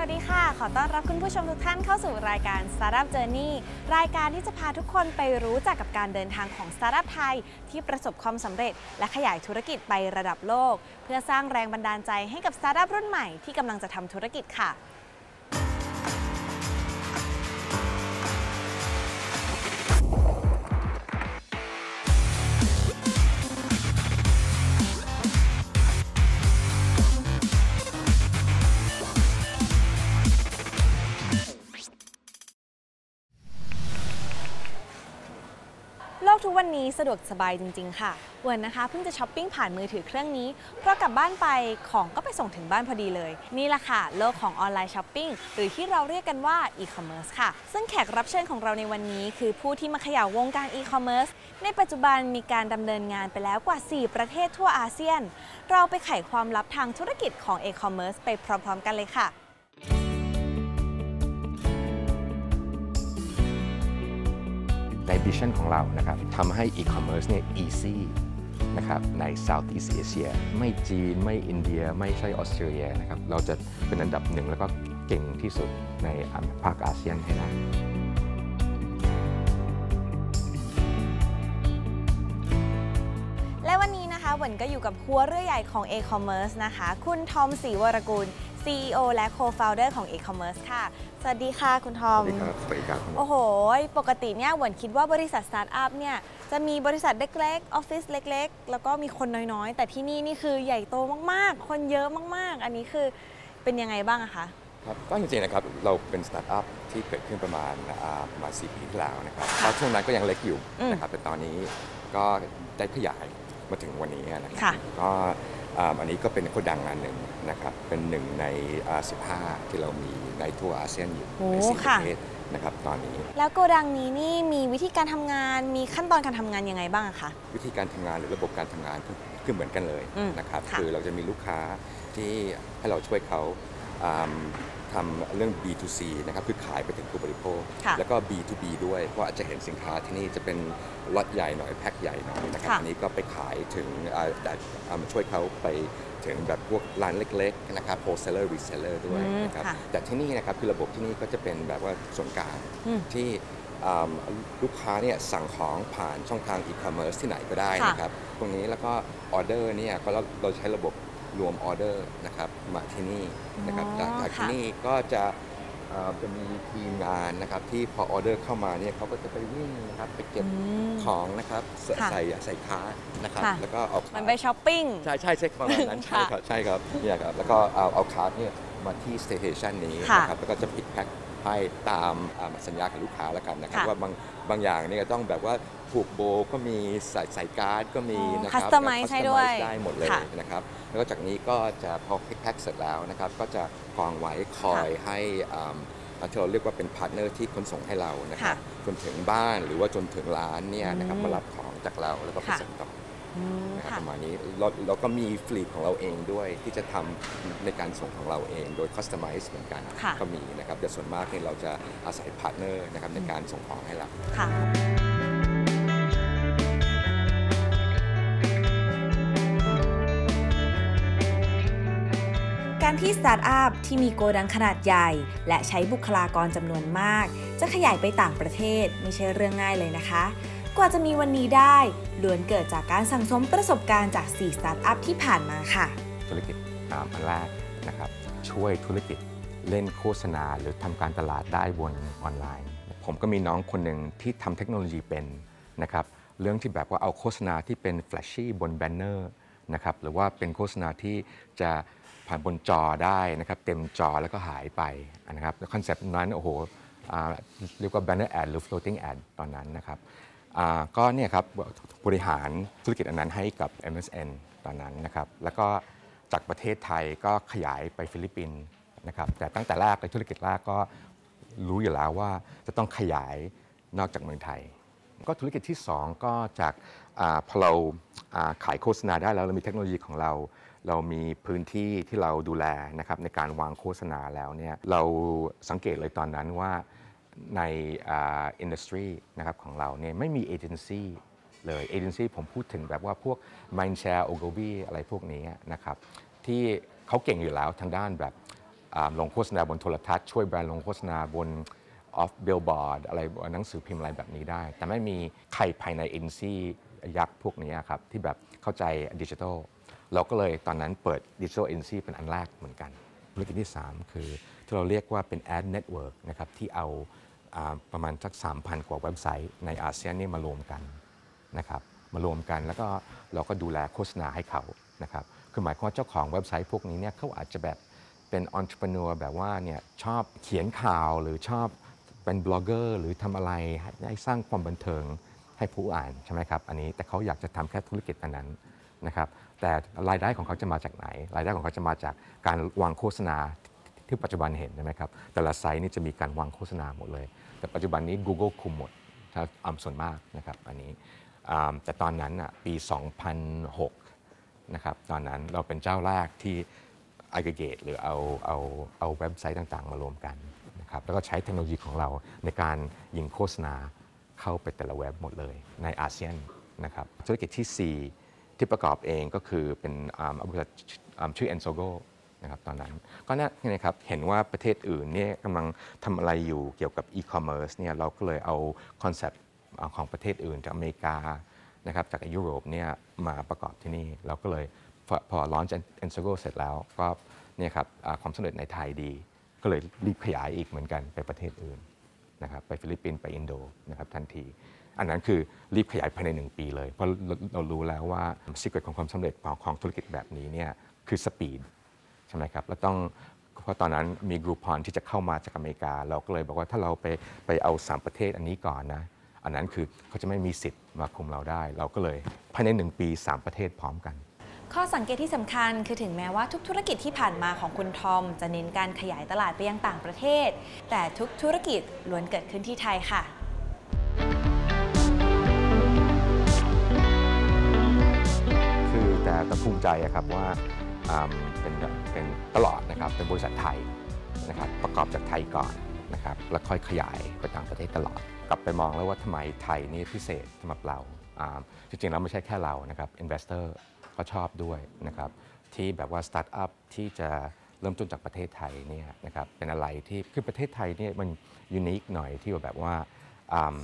วัสดีค่ะ ขอต้อนรับคุณผู้ชมทุกท่านเข้าสู่รายการ Startup Journey รายการที่จะพาทุกคนไปรู้จักกับการเดินทางของ Startup ไทย ที่ประสบความสำเร็จ และขยายธุรกิจไประดับโลก เพื่อสร้างแรงบันดาลใจให้กับ Startup รุ่นใหม่ที่กำลังจะทำธุรกิจค่ะ วันนี้สะดวกสบายจริง ๆ ค่ะเวิร์นนะคะเพิ่งจะช้อปปิ้งผ่านมือถือเครื่องนี้ เพราะกลับบ้านไปของก็ไปส่งถึงบ้านพอดีเลย นี่แหละค่ะ โลกของออนไลน์ช้อปปิ้งหรือที่เราเรียกกันว่าอีคอมเมิร์ซค่ะ ซึ่งแขกรับเชิญของเราในวันนี้ คือผู้ที่มาขย่าวงการอีคอมเมิร์ซในปัจจุบันมีการดำเนินงานไปแล้วกว่า 4 ประเทศทั่วอาเซียน เราไปไขความลับทางธุรกิจของอีคอมเมิร์ซไปพร้อม ๆ กันเลยค่ะ ในวิชั่นของเรานะครับทำให้อีคอมเมิร์ซเนี่ย easy นะครับใน Southeast Asia ไม่จีน ไม่อินเดีย ไม่ใช่ออสเตรเลียนะครับเราจะเป็นอันดับหนึ่งแล้วก็เก่งที่สุดในภาคอาเซียนให้ได้ นี้นะคะเหวินก็อยู่กับหัวเรือใหญ่ของ e-commerce นะคะ คุณทอมศรีวรกุล CEO และ co-founder ของ e-commerce ค่ะ สวัสดีค่ะคุณทอม สวัสดีครับ สวัสดีครับ โอ้โห ปกติเนี่ยเหวินคิดว่าบริษัทสตาร์ทอัพเนี่ยจะมีบริษัทเล็กๆ ออฟฟิศเล็กๆ แล้วก็มีคนน้อยๆ แต่ที่นี่นี่คือใหญ่โตมากๆ คนเยอะมากๆ อันนี้คือเป็นยังไงบ้างอะคะครับก็จริงๆนะครับ เราเป็นสตาร์ทอัพที่เกิดขึ้นประมาณอ่าประมาณ4ปีที่แล้วนะครับตอนช่วงนั้นก็ยังเล็กอยู่อืมนะครับแต่ตอนนี้ก็ได้ขยาย มาถึงวันนี้นะครัค่ะก็อ่าอันนี้ก็เป็นโคดังงานหนึ่งนะครับ เป็นหนึ่งในอ่า15 ที่เรามีในทั่วอาเซียนอยู่โอ้ในสี่ปค่ะระเทศนะครับตอนนี้ แล้วโกดังนี้นี่มีวิธีการทำงานมีขั้นตอนการทำงานยังไงบ้างอะคะวิธีการทำงานหรือระบบการทำงานคือคือเหมือนกันเลยอืมนะครับค่ะคือเราจะมีลูกค้าที่ให้เราช่วยเขาอ่า ทำเรื่อง B2C นะครับคือขายไปถึงผู้บริโภคค่ะแล้วก็ B2B ด้วย เพราะอาจจะเห็นสินค้าที่นี่จะเป็นล็อตใหญ่หน่อยแพ็คใหญ่หน่อยนะครับค่ะอันนี้ก็ไปขายถึงอ่าได้อ่าช่วยเขาไปถึงแบบพวกร้านเล็กๆนะครับ wholesaler reseller ด้วยอืมนะครับค่ะแต่ที่นี่นะครับคือระบบที่นี่ก็จะเป็นแบบว่าส่วนกลางอืมที่อ่าลูกค้าเนี่ยสั่งของผ่านช่องทาง e-commerce ที่ไหนก็ได้ค่ะนะครับ ตรงนี้แล้วก็ออเดอร์เนี่ยก็เราเราใช้ระบบ รวมออเดอร์นะครับมาที่นี่นะครับอ๋อจากจากที่ค่ะนี่ก็จะเอ่อจะมีทีมงานนะครับที่พอออเดอร์เข้ามาเนี่ยเขาก็จะไปวิ่งนะครับไปเก็บอืมของนะครับใส่ค่ะใส่ใส่คาร์ทนะครับค่ะแล้วก็เอามันไปช้อปปิ้งใช่ใช่ใช่ประมาณนั้นค่ะใช่ครับใช่ครับเนี่ยครับแล้วก็เอาเอาคาร์ทเนี่ยมาที่สเตชันนี้ค่ะนะครับแล้วก็จะพิกแพ็คให้ตามอ่าสัญญากับลูกค้าแล้วกันนะครับค่ะว่าบางบางอย่างเนี่ยก็ต้องแบบว่า ผูกโบก็มีใส่ใส่การ์ดก็มีอ๋อนะครับ customize ให้ด้วย customize ได้หมดเลยค่ะนะครับแล้วก็จากนี้ก็จะพอพิกแพ็คเสร็จแล้วนะครับก็จะกองไว้คอยให้อ่าที่เราเรียกว่าเป็นพาร์ทเนอร์ที่ขนส่งให้เรานะครับค่ะจนถึงบ้านหรือว่าจนถึงร้านเนี่ยนะครับอืมมารับของจากเราแล้วก็ไปค่ะส่งต่ออืมนะครับค่ะประมาณนี้เราเราก็มีฟลีดของเราเองด้วยที่จะทำในการส่งของเราเองโดย customize เหมือนกันค่ะก็มีนะครับแต่ส่วนมากเนี่ยเราจะอาศัยพาร์ทเนอร์นะครับในการส่งของให้เราค่ะ ที่สตาร์ทอัพที่มีโกดังขนาดใหญ่ และใช้บุคลากรจำนวนมาก จะขยายไปต่างประเทศไม่ใช่เรื่องง่ายเลยนะคะ กว่าจะมีวันนี้ได้ล้วนเกิดจากการสั่งสมประสบการณ์จาก4สตาร์ทอัพที่ผ่านมาค่ะ ธุรกิจอ่าอันแรกนะครับช่วยธุรกิจเล่นโฆษณา หรือทำการตลาดได้บนออนไลน์ ผมก็มีน้องคนหนึ่งที่ทำเทคโนโลยีเป็นนะครับเรื่องที่แบบว่าเอาโฆษณาที่เป็นแฟลชชี่บนแบนเนอร์นะครับหรือว่าเป็นโฆษณาที่จะ ผ่านบนจอได้นะครับเต็มจอแล้วก็หายไปนะครับคอนเซปต์นั้นโอ้โหเรียกว่า banner ad หรือ floating ad ตอนนั้นนะครับก็เนี่ยครับบริหารธุรกิจอันนั้นให้กับ MSN ตอนนั้นนะครับแล้วก็จากประเทศไทยก็ขยายไปฟิลิปปินส์นะครับแต่ตั้งแต่แรกเลยธุรกิจแรกก็รู้อยู่แล้วว่าจะต้องขยายนอกจากเมืองไทย ก็ธุรกิจที่ 2 ก็จาก พอเราขายโฆษณาได้แล้วเรามีเทคโนโลยีของเรา เรามีพื้นที่ที่เราดูแลนะครับในการวางโฆษณาแล้วเนี่ยเราสังเกตเลยตอนนั้นว่าในอินดัสทรีนะครับของเราเนี่ยไม่มีเอเจนซี่เลยเอเจนซี่ผมพูดถึงแบบว่าพวก Mindshare o g o b i อะไรพวกนี้นะครับที่เขาเก่งอยู่แล้วทางด้านแบบลงโฆษณาบนโทรทัศน์ช่วยแบรนด์ลงโฆษณาบนออฟบิลบอร์ดอะไรหนังสือพิมพ์อะไรแบบนี้ได้ แต่ไม่มีใครภายในเอ็นซี่ ยักษ์พวกนี้ครับที่แบบเข้าใจดิจิทัลเราก็เลยตอนนั้นเปิดดิจิทัลเอ็นซีเป็นอันแรกเหมือนกันธุรกิจที่ 3 คือที่เราเรียกว่าเป็น Ad Network นะครับที่เอาประมาณสัก 3,000 กว่าเว็บไซต์ในอาเซียนนี่มารวมกันนะครับมารวมกันแล้วก็เราก็ดูแลโฆษณาให้เขานะครับคือหมายความว่าเจ้าของเว็บไซต์พวกนี้เนี่ยเขาอาจจะแบบเป็นองค์ประกอบแบบว่าเนี่ยชอบเขียนข่าวหรือชอบเป็นบล็อกเกอร์หรือทำอะไรให้สร้างความบันเทิง ให้ผู้อ่านใช่ไหมครับอันนี้แต่เขาอยากจะทำแค่ธุรกิจอันนั้นนะครับแต่รายได้ของเขาจะมาจากไหน รายได้ของเขาจะมาจากการวางโฆษณาที่ปัจจุบันเห็นใช่ไหมครับแต่ละไซต์นี่จะมีการวางโฆษณาหมดเลย แต่ปัจจุบันนี้ Google คุมหมดถ้าอัมส่วนมากนะครับอันนี้แต่ตอนนั้นอะปี 2006นะครับตอนนั้นเราเป็นเจ้าแรกที่ aggregate หรือเอาเอาเอาเว็บไซต์ต่างๆ มารวมกันนะครับแล้วก็ใช้เทคโนโลยีของเราในการยิงโฆษณา เข้าไปแต่ละเว็บหมดเลยในอาเซียนนะครับธุรกิจที่ 4 ที่ประกอบเองก็คือเป็นอ่าบริษัทชื่อ Ensogo นะครับตอนนั้นก็นั่นะครับเห็นว่าประเทศอื่นเนี่ยกำลังทำอะไรอยู่เกี่ยวกับอีคอมเมิร์ซเนี่ยเราก็เลยเอาคอนเซปต์ของประเทศอื่นจากอเมริกานะครับจากยุโรปเนี่ยมาประกอบที่นี่ เราก็เลยพอพอลอนจากเอ็นโซโกเสร็จแล้วก็เนี่ยครับความสำเร็จในไทยดี ก็เลยรีบขยายอีกเหมือนกันไปประเทศอื่น นะครับไปฟิลิปปินส์ไปอินโดนะครับทันที อันนั้นคือรีบขยายภายใน 1 ปีเลย เพราะเรารู้แล้วว่าสิกเกตของความสำเร็จของของธุรกิจแบบนี้เนี่ยคือสปีดใช่ไหมครับแล้วต้องเพราะตอนนั้นมีกรุ๊ปพรที่จะเข้ามาจากอเมริกา เราก็เลยบอกว่าถ้าเราไปไปเอา 3 ประเทศอันนี้ก่อนนะอันนั้นคือเขาจะไม่มีสิทธิ์มาคุมเราได้ เราก็เลยภายใน 1 ปี 3 ประเทศพร้อมกัน ข้อสังเกตที่สำคัญคือถึงแม้ว่าทุกธุรกิจที่ผ่านมาของคุณทอม จะเน้นการขยายตลาดไปยังต่างประเทศ แต่ทุกธุรกิจล้วนเกิดขึ้นที่ไทยค่ะคือแต่แต่ภูมิใจครับว่าเป็นเป็นตลอดนะครับเป็นบริษัทไทยนะครับประกอบจากไทยก่อนนะครับแล้วค่อยขยายไปต่างประเทศตลอด กลับไปมองแล้วว่าทำไมไทยนี่พิเศษสำหรับเราอ่าจริงๆแล้วไม่ใช่แค่เรานะครับอินเวสเตอร์ ก็ชอบด้วยนะครับที่แบบว่าสตาร์ทอัพที่จะเริ่มต้นจากประเทศไทยเนี่ยนะครับเป็นอะไรที่คือประเทศไทยเนี่ยมันยูนิคหน่อยที่ว่าแบบว่าอ่า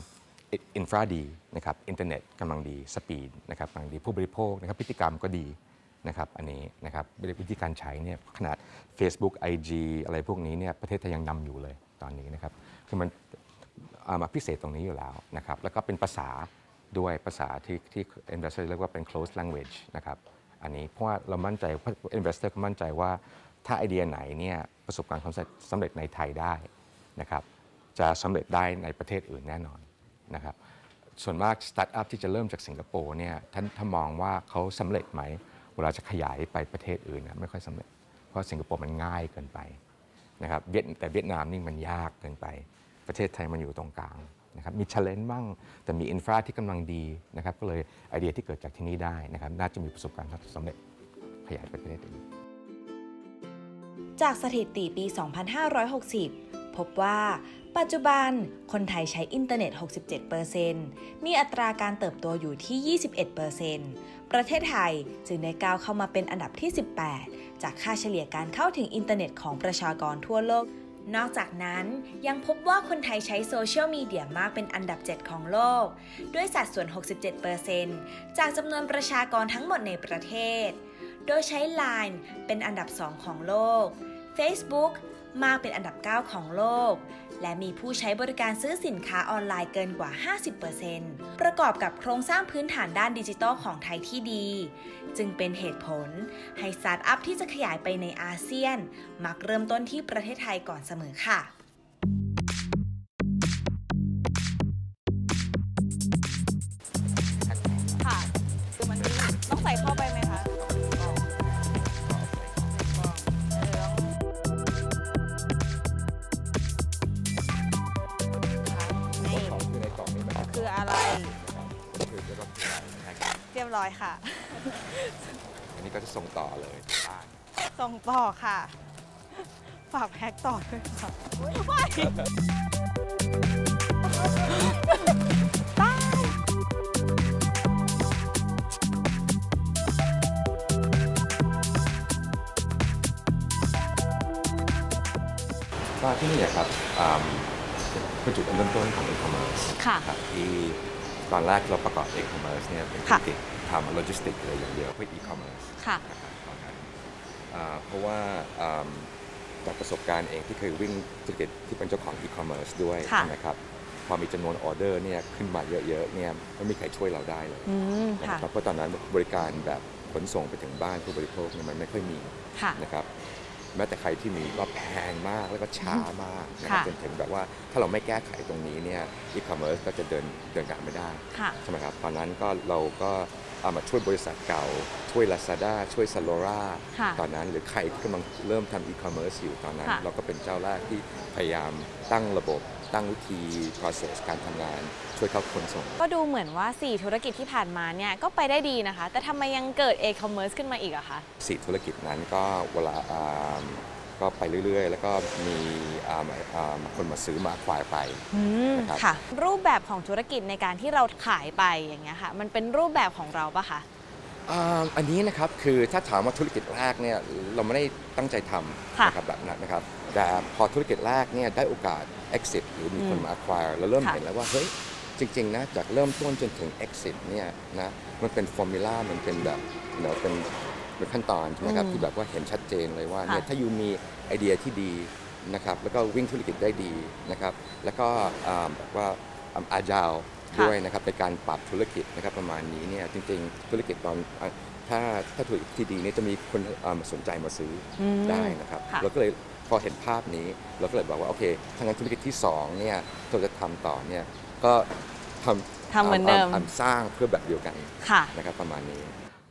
อินฟราดีนะครับอินเทอร์เน็ตกำลังดีสปีดนะครับกำลังดีผู้บริโภคนะครับพฤติกรรมก็ดีนะครับอันนี้นะครับวิธีการใช้เนี่ยขนาด Facebook IG อะไรพวกนี้เนี่ยประเทศไทยยังนำอยู่เลยตอนนี้นะครับคือมันเอามาพิเศษตรงนี้อยู่แล้วนะครับแล้วก็เป็นภาษา ด้วยภาษาที่ที่ investor เรียกว่าเป็น close language นะครับอันนี้เพราะว่าเรามั่นใจ investor ก็มั่นใจว่าถ้าไอเดียไหนเนี่ยประสบการณ์ความสำเร็จในไทยได้นะครับจะสำเร็จได้ในประเทศอื่นแน่นอนนะครับส่วนมากสตาร์ทอัพที่จะเริ่มจากสิงคโปร์เนี่ยท่านถ้ามองว่าเขาสำเร็จไหมเวลาจะขยายไปประเทศอื่นนะไม่ค่อยสำเร็จ เพราะสิงคโปร์มันง่ายเกินไปนะครับเวียดแต่เวียดนามนี่มันยากเกินไป ประเทศไทยมันอยู่ตรงกลาง นะครับมี challenge บ้าง แต่มีอินฟราที่กำลังดีนะครับก็เลยไอเดียที่เกิดจากที่นี่ได้นะครับน่าจะมีประสบการณ์สำเร็จขยายไปประเทศอื่นจากสถิติปี 2560 พบว่าปัจจุบันคนไทยใช้อินเทอร์เน็ต 67%มีอัตราการเติบโตอยู่ที่ 21%ประเทศไทยจึงได้ก้าวเข้ามาเป็นอันดับที่ 18 จากค่าเฉลี่ยการเข้าถึงอินเทอร์เน็ตของประชากรทั่วโลก นอกจากนั้นยังพบว่าคนไทยใช้โซเชียลมีเดียมากเป็นอันดับ 7 ของโลก ด้วยสัดส่วน 67%จากจำนวนประชากรทั้งหมดในประเทศ โดยใช้ Line เป็นอันดับ 2 ของโลก Facebook มากเป็นอันดับ 9 ของโลก และมีผู้ใช้บริการซื้อสินค้าออนไลน์เกินกว่า 50%ประกอบกับโครงสร้างพื้นฐานด้านดิจิทัลของไทยที่ดี จึงเป็นเหตุผล ให้สตาร์ทอัพที่จะขยายไปในอาเซียน มักเริ่มต้นที่ประเทศไทยก่อนเสมอค่ะค่ะคือมันต้องใส่เข้าไปไหมคะนี่ของคือในกล่องนี้นะครับคืออะไรคือเรียกว่าคืออะไรนะครับเรียบร้อยค่ะ อันนี้ก็จะส่งต่อเลยบ้านส่งต่อค่ะ ฝากแพ็กต่อด้วยค่ะว้ายตายก็ที่นี่อะครับอ่าเป็นจุดเริ่มต้นของ e-commerce ค่ะครับที่ตอนแรกเราประกอบ e-commerce เนี่ยเป็นธุค่ะรกิจ ทำโลจิสติกส์เลยอย่างเดียวเพื่อ e-commerce ค่ะนะครับตอนนั้นอ่าเพราะว่าอ่าจากประสบการณ์เองที่เคยวิ่งธุรกิจที่เป็นเจ้าของ e-commerce ด้วยค่ะใช่ไหมครับพอมีจำนวนออเดอร์เนี่ยขึ้นมาเยอะๆเนี่ยไม่มีใครช่วยเราได้เลยอืมนะค่ะครับเพราะตอนนั้นบริการแบบขนส่งไปถึงบ้านผู้บริโภคเนี่ยมันไม่ค่อยมีค่ะนะครับแม้แต่ใครที่มีก็แพงมากแล้วก็ช้ามากนะครับค่ะจนถึงแบบว่าถ้าเราไม่แก้ไขตรงนี้เนี่ยอีคอมเมิร์ซก็จะเดินเดินการไม่ได้ค่ะใช่ไหมครับตอนนั้นก็เราก็ เอามาช่วยบริษัทเก่า ช่วย Lazada ช่วย Zalora ค่ะตอนนั้น หรือใครที่กำลังเริ่มทำอีคอมเมิร์ซอยู่ตอนนั้น ค่ะ เราก็เป็นเจ้าแรกที่พยายามตั้งระบบ ตั้งวิธี process การทำงาน ช่วยเข้าขนส่ง ก็ดูเหมือนว่า 4 ธุรกิจที่ผ่านมาเนี่ยก็ไปได้ดีนะคะ แต่ทำไมยังเกิด e-commerce ขึ้นมาอีกอะคะ สี่ธุรกิจนั้นก็เวลาอ่า ก็ไปเรื่อยๆ แล้วก็มีอ่าอ่าคนมาซื้อมาควายไปอืมนะครับค่ะรูปแบบของธุรกิจในการที่เราขายไปอย่างเงี้ยค่ะมันเป็นรูปแบบของเราปะคะอ่าอันนี้นะครับคือถ้าถามว่าธุรกิจแรกเนี่ยเราไม่ได้ตั้งใจทำค่ะนะครับแบบนั้นนะครับ แต่พอธุรกิจแรกเนี่ยได้โอกาส exit หรือมีคนอืมมา acquire เราเริ่มค่ะเห็นแล้วว่าเฮ้ยจริงๆนะจากเริ่มต้นจนถึง exit เนี่ยนะมันเป็นฟอร์มูลามันเป็นแบบเนาะเป็น เป็นขั้นตอนใช่ไหมครับอืมที่แบบว่าเห็นชัดเจนเลยว่าค่ะเนี่ยถ้าอยู่มีไอเดียที่ดีนะครับแล้วก็วิ่งธุรกิจได้ดีนะครับแล้วก็อ่าแบบว่าอาจาวค่ะด้วยนะครับในการปรับธุรกิจนะครับประมาณนี้เนี่ยจริง ๆ ธุรกิจตอนอะถ้าถ้าธุรกิจที่ดีเนี่ยจะมีคนอ่ามาสนใจมาซื้ออมได้นะครับค่ะเราก็เลยพอเห็นภาพนี้เราก็เลยบอกว่าโอเคถ้างั้นธุรกิจที่สองเนี่ยเราจะทำต่อเนี่ยก็ทำทำเหมือนเดิมาสร้างเพื่อแบบเดียวกันค่ะนะครับประมาณนี้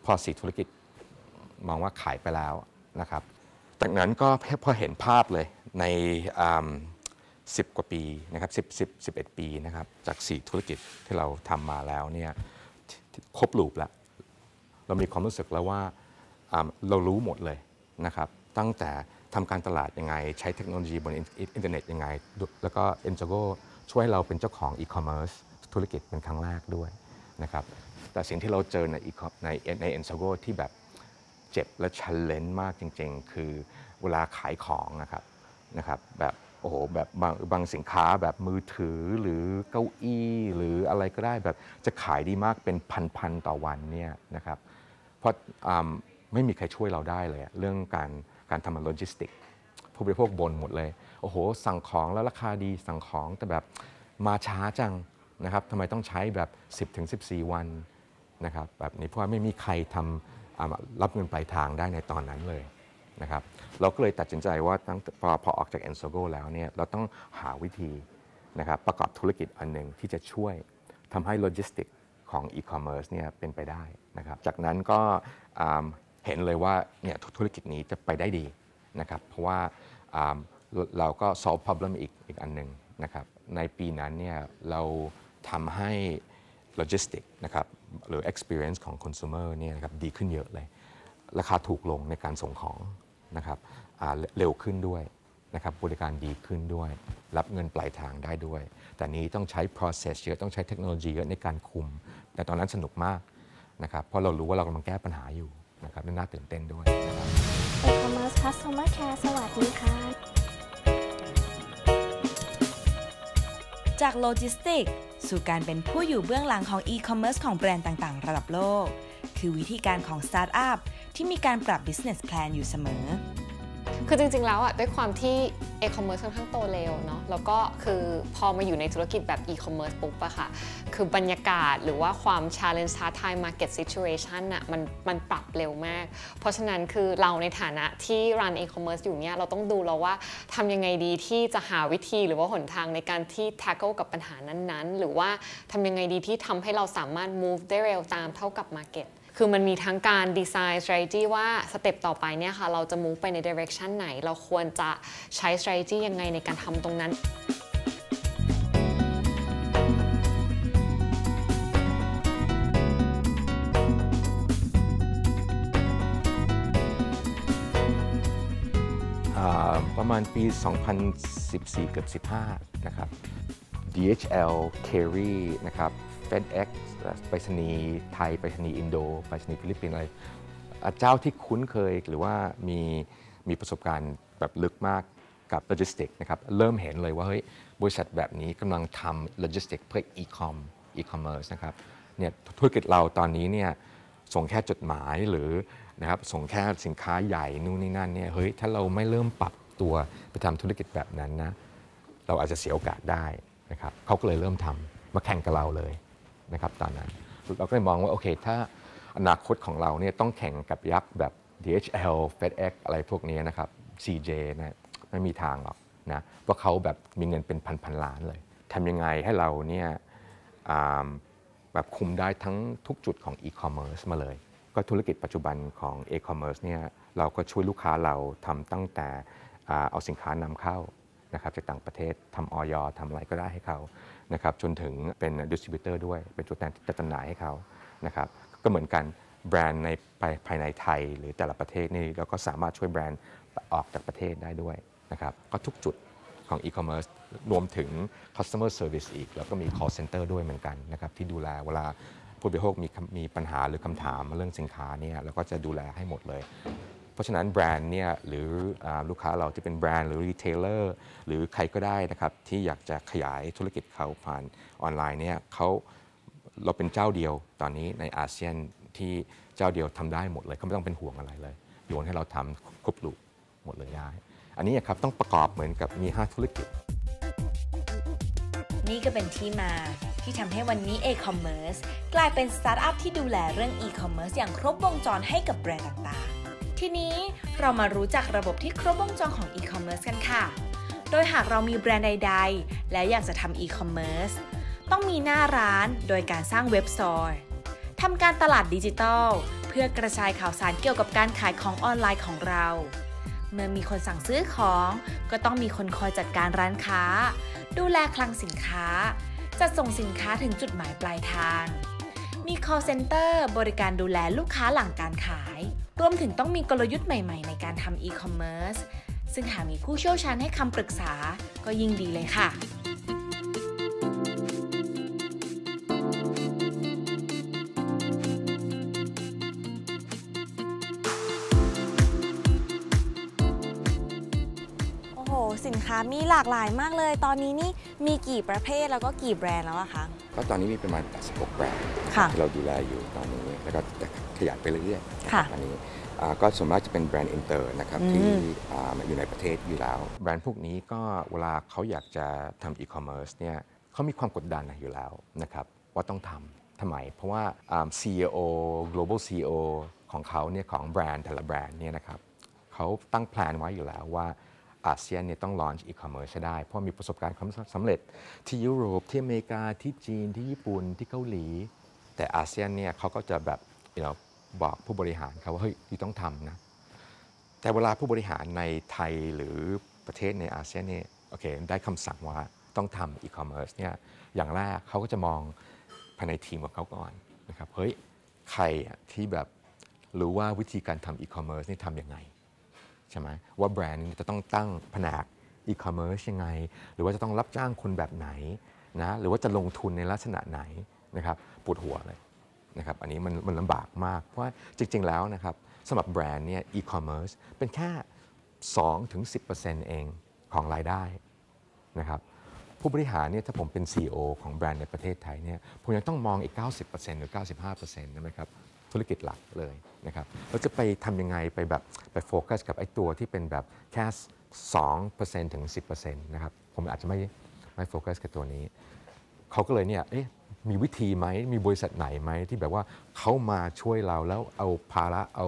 พอสี่ธุรกิจ มองว่าขายไปแล้วนะครับ จากนั้นก็พอเห็นภาพเลยในสิบกว่าปีนะครับสิบสิบสิบเอ็ดปีนะครับจาก4ธุรกิจที่เราทำมาแล้วเนี่ยครบลูปแล้ว เรามีความรู้สึกแล้วว่าเรารู้หมดเลยนะครับ ตั้งแต่ทำการตลาดยังไง ใช้เทคโนโลยีบนอินเทอร์เน็ตยังไง แล้วก็ e n j o g o ช่วยเราเป็นเจ้าของอีคอมเมิร์ซธุรกิจเป็นครั้งแรกด้วยนะครับแต่สิ่งที่เราเจอใน e-com- ในใน e n j o g o ที่แบบ เจ็บและชันเลนมากจริง ๆ คือเวลาขายของนะครับนะครับแบบโอ้โหแบบบางบางสินค้าแบบมือถือหรือเก้าอี้หรืออะไรก็ได้แบบจะขายดีมากเป็นพันๆต่อวันเนี่ยนะครับเพราะไม่มีใครช่วยเราได้เลย เรื่องการการทำโลจิสติกผู้บริโภคบ่นหมดเลย โอ้โห สั่งของแล้วราคาดีสั่งของแต่แบบมาช้าจังนะครับทำไมต้องใช้แบบ 10ถึง14 วันนะครับแบบนี้เพราะว่าไม่มีใครทำ รับเงินปลายทางได้ในตอนนั้นเลยนะครับเราก็เลยตัดสินใจว่าตั้งพอพอออกจาก e n s o g o แล้วเนี่ยเราต้องหาวิธีนะครับประกอบธุรกิจอันหนึ่งที่จะช่วยทำให้โลจิสติกของ e-commerce เนี่ยเป็นไปได้นะครับจากนั้นก็เห็นเลยว่าเนี่ยธุรกิจนี้จะไปได้ดีนะครับเพราะว่าเราเราก็ solve problem อีกอีกอันหนึ่งนะครับในปีนั้นเนี่ยเราทำให้โลจิสติกนะครับ หรือ experience ของ consumer เนี่ยนะครับดีขึ้นเยอะเลย ราคาถูกลงในการส่งของนะครับเร็วขึ้นด้วยนะครับบริการดีขึ้นด้วย รับเงินปลายทางได้ด้วย แต่นี้ต้องใช้ process เยอะต้องใช้เทคโนโลยีเยอะในการคุม แต่ตอนนั้นสนุกมากนะครับเพราะเรารู้ว่าเรากำลังแก้ปัญหาอยู่นะครับน่าตื่นเต้นด้วยนะครับ e-commerce customer care สวัสดีค่ะจากโลจิสติก สู่การเป็นผู้อยู่เบื้องหลังของอีคอมเมิร์ซของแบรนด์ต่างๆ ระดับโลก คือวิธีการของสตาร์ทอัพที่มีการปรับ business plan อยู่เสมอ คือจริงๆ แล้วอะด้วยความที่ e-commerce ค่อนข้างโตเร็วเนาะแล้วก็คือพอมาอยู่ในธุรกิจแบบ e-commerce ปุ๊บอะค่ะ คือบรรยากาศหรือว่าความ challenge ท้าทาย market situation อะมันมันปรับเร็วมาก เพราะฉะนั้นคือเราในฐานะที่ run e-commerce อยู่เนี่ยเราต้องดูแล้วว่าทำยังไงดีที่จะหาวิธีหรือว่าหนทางในการที่ tackle กับปัญหานั้นๆ หรือว่าทำยังไงดีที่ทำให้เราสามารถ move ได้เร็วตามเท่ากับ market คือมันมีทั้งการดีไซน์ strategy ว่าสเต็ปต่อไปเนี่ยค่ะเราจะ move ไปใน direction ไหน เราควรจะใช้ strategy ยังไงในการทำตรงนั้นประมาณปี 2014 เกือบ 15 นะครับ DHL Carry นะครับ FedEx ไปรษณีย์ไทย ไปรษณีย์อินโด ไปรษณีย์ฟิลิปปินส์อะไรเจ้าที่คุ้นเคยหรือว่ามีมีประสบการณ์แบบลึกมากกับโลจิสติกนะครับ เริ่มเห็นเลยว่าเฮ้ยบริษัทแบบนี้กำลังทำโลจิสติกเพื่ออีคอมอีคอมเมิร์ซนะครับเนี่ยธุรกิจเราตอนนี้เนี่ยส่งแค่จดหมายหรือนะครับส่งแค่สินค้าใหญ่นู่นนี่นั่นเนี่ยเฮ้ยถ้าเราไม่เริ่มปรับตัวไปทำธุรกิจแบบนั้นนะเราอาจจะเสียโอกาสได้นะครับเขาก็เลยเริ่มทำมาแข่งกับเราเลย นะครับตอนนั้นเราก็เลยมองว่าโอเค ถ้าอนาคตของเราเนี่ยต้องแข่งกับยักษ์แบบ DHL FedEx อะไรพวกนี้นะครับ CJ นะไม่มีทางหรอกนะเพราะเขาแบบมีเงินเป็นพันพันล้านเลยทำยังไงให้เราเนี่ยแบบคุมได้ทั้งทุกจุดของ e-commerce มาเลย ก็ธุรกิจปัจจุบันของ e-commerce เนี่ยเราก็ช่วยลูกค้าเราทำตั้งแต่อเอาสินค้านำเข้า นะครับจากต่างประเทศทำออยทำอะไรก็ได้ให้เขานะครับจนถึงเป็นดิสติบิวเตอร์ด้วย เป็นตัวแทนจัดจำหน่ายให้เขานะครับก็เหมือนกันแบรนด์ในภายในไทยหรือแต่ละประเทศนี่เราก็สามารถช่วยแบรนด์ออกจากประเทศได้ด้วยนะครับก็ทุกจุดของ e-commerce รวมถึง customer service อีก แล้วก็มี call center ด้วยเหมือนกันนะครับที่ดูแลเวลาผู้บริโภคมีมีปัญหาหรือคำถามเรื่องสินค้าเนี่ยเราก็จะดูแลให้หมดเลย เพราะฉะนั้นแบรนด์เนี่ยหรืออลูกค้าเราที่เป็นแบรนด์หรือรีเทลเลอร์หรือใครก็ได้นะครับที่อยากจะขยายธุรกิจเขาผ่านออนไลน์เนี่ยเขาเราเป็นเจ้าเดียวตอนนี้ในอาเซียนที่เจ้าเดียวทำได้หมดเลยเขาไม่ต้องเป็นห่วงอะไรเลยโยนให้เราทำครบลูกหมดเลยได้ อันนี้ครับต้องประกอบเหมือนกับมี 5 ธุรกิจ นี่ก็เป็นที่มาที่ทำให้วันนี้ e-commerce กลายเป็นสตาร์ทอัพที่ดูแลเรื่อง e-commerce อย่างครบวงจรให้กับแบรนด์ต่างๆ ทีนี้เรามารู้จักระบบที่ครบวงจรของ e-commerce กันค่ะ โดยหากเรามีแบรนด์ใด ๆ และอยากจะทำ e-commerce ต้องมีหน้าร้านโดยการสร้างเว็บสโตร์ทำการตลาดดิจิทัล เพื่อกระจายข่าวสารเกี่ยวกับการขายของออนไลน์ของเรา เมื่อมีคนสั่งซื้อของ ก็ต้องมีคนคอยจัดการร้านค้า ดูแลคลังสินค้า จัดส่งสินค้าถึงจุดหมายปลายทาง มี call center บริการดูแลลูกค้าหลังการขาย รวมถึงต้องมีกลยุทธ์ใหม่ๆ ในการทำ e-commerce ซึ่งหากมีผู้เชี่ยวชาญให้คำปรึกษาก็ยิ่งดีเลยค่ะโอ้โหสินค้ามีหลากหลายมากเลย ตอนนี้นี่มีกี่ประเภทแล้วก็กี่แบรนด์แล้วอะคะ ก็ตอนนี้มีประมาณ 86 แบรนด์ค่ะที่เราดูแลอยู่ตอนนี้แล้วก็จะ ขยายไปเรื่อยๆค่ะอันนี้อ่าก็ส่วนมากจะเป็นแบรนด์อินเตอร์นะครับอืมที่อ่าอยู่ในประเทศอยู่แล้ว แบรนด์พวกนี้ก็เวลาเขาอยากจะทำอีคอมเมิร์ซเนี่ยเขามีความกดดันอยู่แล้วนะครับว่าต้องทำทำไม เพราะว่าอ่า CEO global CEO ของเขาเนี่ยของแบรนด์แต่ละแบรนด์เนี่ยนะครับเขาตั้งแผนไว้อยู่แล้วว่าอาเซียนเนี่ยต้อง launch e-commerce ให้ได้ เพราะมีประสบการณ์ความสำเร็จ ที่ยุโรปที่อเมริกาที่จีนที่ญี่ปุ่นที่เกาหลี แต่อาเซียนเนี่ยเขาก็จะแบบ you know บอกผู้บริหารเขาว่าเฮ้ยที่ต้องทำนะแต่เวลาผู้บริหารในไทยหรือประเทศในอาเซียนเนี่ยโอเคได้คำสั่งว่าต้องทำอีคอมเมิร์ซเนี่ยอย่างแรกเขาก็จะมองภายในทีมของเขาก่อนนะครับเฮ้ยใครที่แบบรู้ว่าวิธีการทำอีคอมเมิร์ซนี่ทำยังไงใช่ไหมว่าแบรนด์จะต้องตั้งแผนกอีคอมเมิร์ซยังไง หรือว่าจะต้องรับจ้างคนแบบไหนนะหรือว่าจะลงทุนในลักษณะไหนนะครับปวดหัวเลย นะครับอันนี้มันมันลำบากมาก เพราะว่าจริง ๆ แล้วนะครับสำหรับแบรนด์เนี่ยอีคอมเมิร์ซเป็นแค่ 2-10%เองของรายได้นะครับผู้บริหารเนี่ยถ้าผมเป็น CEO ของแบรนด์ในประเทศไทยเนี่ยผมยังต้องมองอีก 90%หรือ 95%นะครับธุรกิจหลักเลยนะครับเราจะไปทำยังไงไปแบบไปโฟกัสกับไอ้ตัวที่เป็นแบบแค่2%ถึง 10%นะครับผมอาจจะไม่ไม่โฟกัสกับตัวนี้ เขาก็เลยเนี่ยเอ๊ะ มีวิธีไหมมีบริษัทไหนไหมที่แบบว่าเขามาช่วยเราแล้วเอาภาระเอา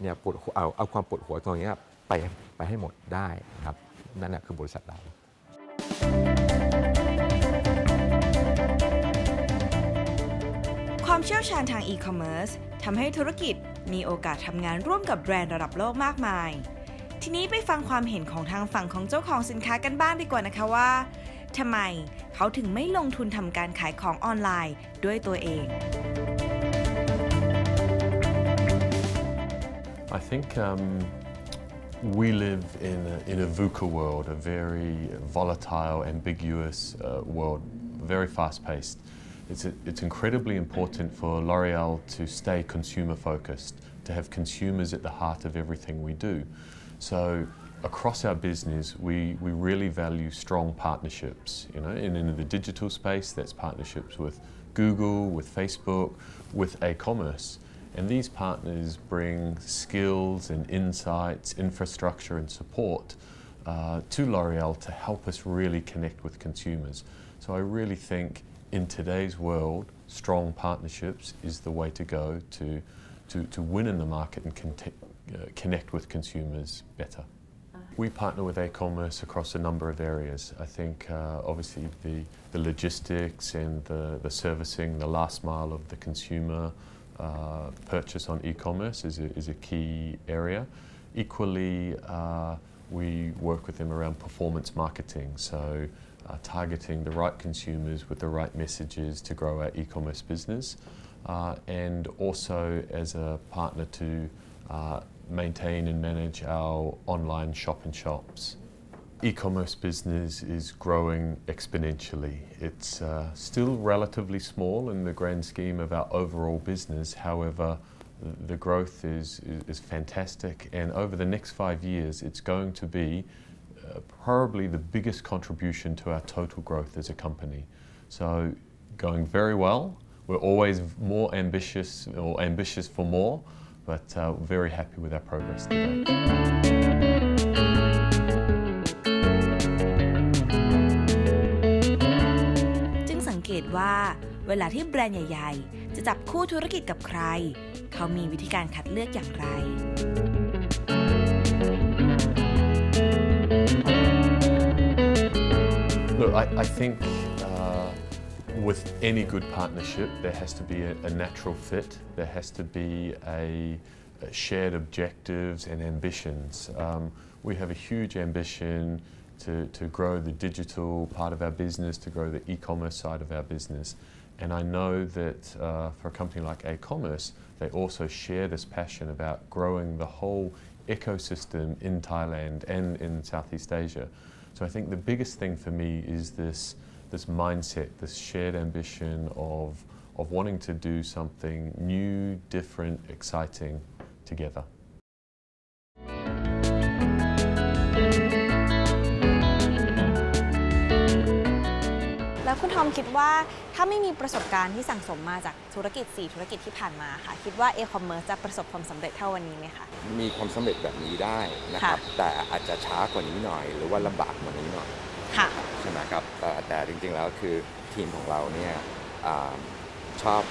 เนี่ยปวดเอาเอาความปวดหัวตรงเนี้ยไปไปให้หมดได้ครับนั่นแหละคือบริษัทเราความเชี่ยวชาญทาง e-commerce ทำให้ธุรกิจมีโอกาสทำงานร่วมกับแบรนด์ระดับโลกมากมาย ทีนี้ไปฟังความเห็นของทางฝั่งของเจ้าของสินค้ากันบ้างดีกว่านะคะว่า ทำไมเขาถึงไม่ลงทุนทำการขายของออนไลน์ด้วยตัวเอง I think um, we live in a, in a VUCA world, a very volatile, ambiguous uh, world, very fast paced. It's, it's incredibly important for L'Oreal to stay consumer focused, to have consumers at the heart of everything we do. So, across our business, we, we really value strong partnerships. You know, in the digital space, that's partnerships with Google, with Facebook, with e-commerce. And these partners bring skills and insights, infrastructure and support uh, to L'Oreal to help us really connect with consumers. So I really think in today's world, strong partnerships is the way to go to, to, to win in the market and uh, connect with consumers better. We partner with e-commerce across a number of areas. I think uh, obviously the, the logistics and the, the servicing, the last mile of the consumer uh, purchase on e-commerce is a, is a key area. Equally, uh, we work with them around performance marketing, so uh, targeting the right consumers with the right messages to grow our e-commerce business, uh, and also as a partner to uh, maintain and manage our online shop and shops. E-commerce business is growing exponentially. It's uh, still relatively small in the grand scheme of our overall business. However, the- growth is, is, is fantastic, and over the next five years, it's going to be uh, probably the biggest contribution to our total growth as a company. So, going very well. We're always more ambitious or ambitious for more, but uh, very happy with our progress today. จึงสังเกตว่าเวลาที่แบรนด์ใหญ่ ๆ จะจับคู่ธุรกิจกับใคร เขามีวิธีการคัดเลือกอย่างไร Look, I, I think uh, with any good partnership, there has to be a, a natural fit. There has to be a, a shared objectives and ambitions. Um, we have a huge ambition to, to grow the digital part of our business, to grow the e-commerce side of our business. And I know that uh, for a company like A-Commerce, they also share this passion about growing the whole ecosystem in Thailand and in Southeast Asia. So I think the biggest thing for me is this, this mindset, this shared ambition of, of wanting to do something new, different, exciting together. แล้วคุณทอมคิดว่าถ้าไม่มีประสบการณ์ที่สั่งสมมาจากธุรกิจ 4 ธุรกิจที่ผ่านมาค่ะ คิดว่า e-commerce จะประสบความสำเร็จเท่าวันนี้ไหมคะ มีความสำเร็จแบบนี้ได้นะครับค่ะแต่อาจจะช้ากว่านี้หน่อย หรือว่าลำบากกว่านี้หน่อย ค่ะใช่ไหมครับแต่แต่จริงๆแล้วคือทีมของเราเนี่ยอาชอบ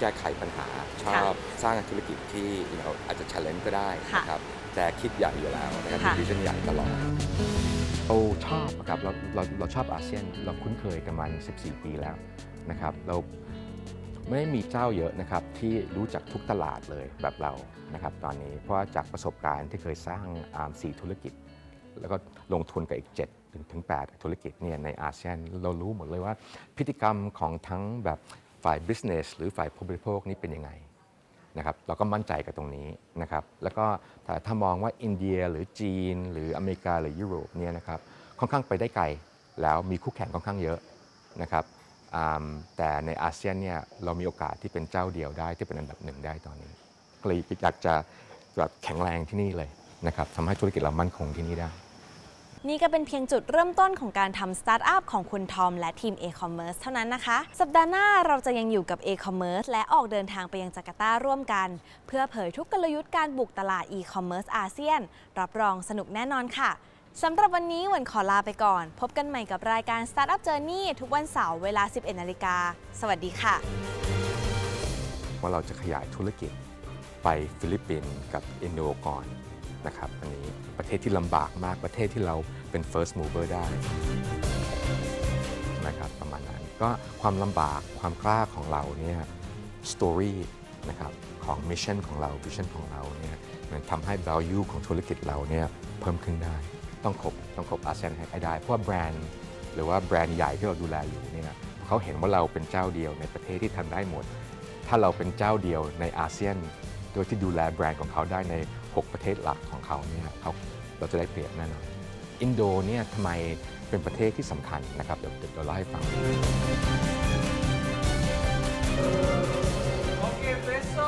แก้ไขปัญหา ชอบสร้างธุรกิจที่ you know อาจจะ challenge ก็ได้ค่ะนะครับแต่คิดใหญ่อยู่แล้วนะครับค่ะมีวิชั่นใหญ่ตลอดเราชอบนะครับเราเราเราชอบอาเซียนเราคุ้นเคยกันมา 14 ปีแล้วนะครับเราไม่ได้มีเจ้าเยอะนะครับที่รู้จักทุกตลาดเลยแบบเรานะครับตอนนี้เพราะว่าจากประสบการณ์ที่เคยสร้างอ่าสี่ธุรกิจ แล้วก็ลงทุนกับอีก 7 ถึงถึง8ธุรกิจเนี่ยในอาเซียนเรารู้หมดเลยว่าพฤติกรรมของทั้งแบบฝ่าย business หรือฝ่ายผู้บริโภคนี่เป็นยังไงนะครับเราก็มั่นใจกับตรงนี้นะครับแล้วก็ถ้ามองว่าอินเดียหรือจีน หรืออเมริกาหรือยุโรปเนี่ยนะครับค่อนข้างไปได้ไกลแล้วมีคู่แข่งค่อนข้างเยอะนะครับแต่ในอาเซียนเนี่ยเรามีโอกาสที่เป็นเจ้าเดียวได้ที่เป็นอันดับหนึ่งได้ตอนนี้ก็เลยอยากจะแบบแข็งแรงที่นี่เลยนะครับทำให้ธุรกิจเรามั่นคงที่นี่ได้ นี่ก็เป็นเพียงจุดเริ่มต้นของการทำสตาร์ทอัพของคุณทอมและทีม e-commerce เท่านั้นนะคะ สัปดาห์หน้าเราจะยังอยู่กับ e-commerce และออกเดินทางไปยังจาการ์ตาร่วมกัน เพื่อเผยทุกกลยุทธ์การบุกตลาด e-commerce อาเซียน รับรองสนุกแน่นอนค่ะสำหรับวันนี้หวันขอลาไปก่อน พบกันใหม่กับรายการ Startup Journey ทุกวันเสาร์เวลา 11นาฬิกาสวัสดีค่ะ ว่าเราจะขยายธุรกิจไปฟิลิปปินส์กับอินโดก่อน นะครับอันนี้ประเทศที่ลำบากมากประเทศที่เราเป็น first mover ได้นะครับประมาณนั้นก็ความลำบากความกล้าของเราเนี่ย story นะครับของ mission ของเรา vision ของเราเนี่ยมันทำให้ value ของธุรกิจเราเนี่ยเพิ่มขึ้นได้ ต้องครบต้องครบอาเซียนให้ได้ เพราะว่าแบรนด์หรือว่าแบรนด์ใหญ่ที่เราดูแลอยู่เนี่ยเขาเห็นว่าเราเป็นเจ้าเดียวในประเทศที่ทำได้หมด ถ้าเราเป็นเจ้าเดียวในอาเซียน โดยที่ดูแลแบรนด์ของเขาได้ใน 6 ประเทศหลักของเขาเนี่ยเขาเราจะได้เปรียบแน่นอนอินโดเนี่ยทำไมเป็นประเทศที่สำคัญนะครับ เดี๋ยวเดี๋ยวเล่าให้ฟังโอเคเฟสโซ